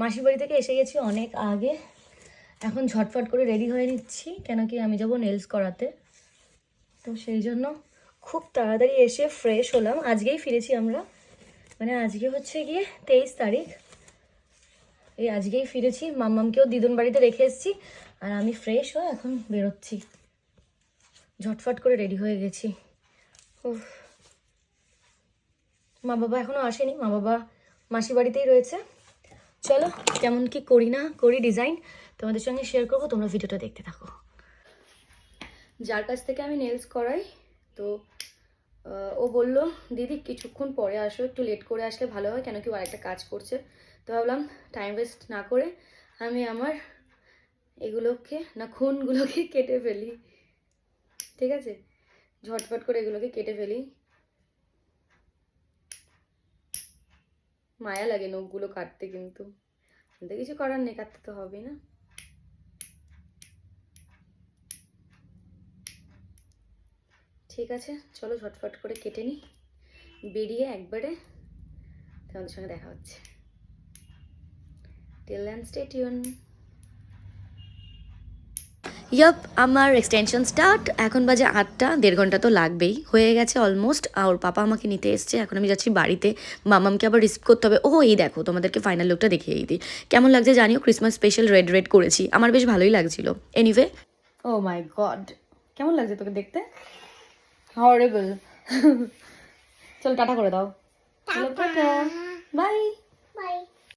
মাসির বাড়ি থেকে এসে গেছি অনেক আগে। এখন ঝটফট করে রেডি হয়ে নিচ্ছি, কেন কি আমি যাব নেলস করাতে। তো সেই জন্য খুব তাড়াতাড়ি এসে ফ্রেশ হলাম। আজকেই ফিরেছি আমরা। মানে আজকে হচ্ছে গিয়ে তেইশ তারিখ। এই আজকেই ফিরেছি। মাম্মামকেও দিদন বাড়িতে রেখে এসেছি। আর আমি ফ্রেশ হয়ে এখন বেরোচ্ছি। ঝটফট করে রেডি হয়ে গেছি। উফ। মা বাবা এখনও আসেনি। মা বাবা মাসি বাড়িতেই রয়েছে। চলো, কেমন কি করি না করি ডিজাইন তোমাদের সঙ্গে শেয়ার করব, তোমরা ভিডিওটা দেখতে থাকো। যার কাছ থেকে আমি নেলস করাই, তো ও বলল, দিদি, কিছুক্ষণ পরে আসো, একটু লেট করে আসলে ভালো হয়, কেন কি ও আরেকটা কাজ করছে। তো ভাবলাম টাইম ওয়েস্ট না করে আমি আমার এগুলোকে, না খুনগুলোকে কেটে ফেলি। ঠিক আছে? ঝটফট করে এগুলোকে কেটে ফেলি। মায়া লাগে নখগুলো কাটতে কিন্তু। কিন্তু কিছু করার নেই, কাটতে তো হবেই না। ঠিক আছে, চলো ঝটফট করে কেটে নিই। বেরিয়ে একবারে তোমাদের সঙ্গে দেখা হচ্ছে। Till and stay tune yup আমার এক্সটেনশন স্টার্ট এখন বাজে আটটা দেড় ঘণ্টা তো লাগবেই। হয়ে গেছে অলমোস্ট আর পাপা আমাকে নিতে এসছে। এখন আমি যাচ্ছি বাড়িতে। মামামকে আবার রিসিভ করতে হবে। ও এই দেখো তোমাদেরকে ফাইনাল লুকটা দেখিয়ে দিই। কেমন লাগছে জানিও? ক্রিসমাস স্পেশাল রেড রেড করেছি। আমার বেশ ভালোই লাগছিল। এনিওয়ে ও মাই গড কেমন লাগছে তোকে দেখতে? হরেবল চল টাটা করে দাও। চলো টাটা। By Bye.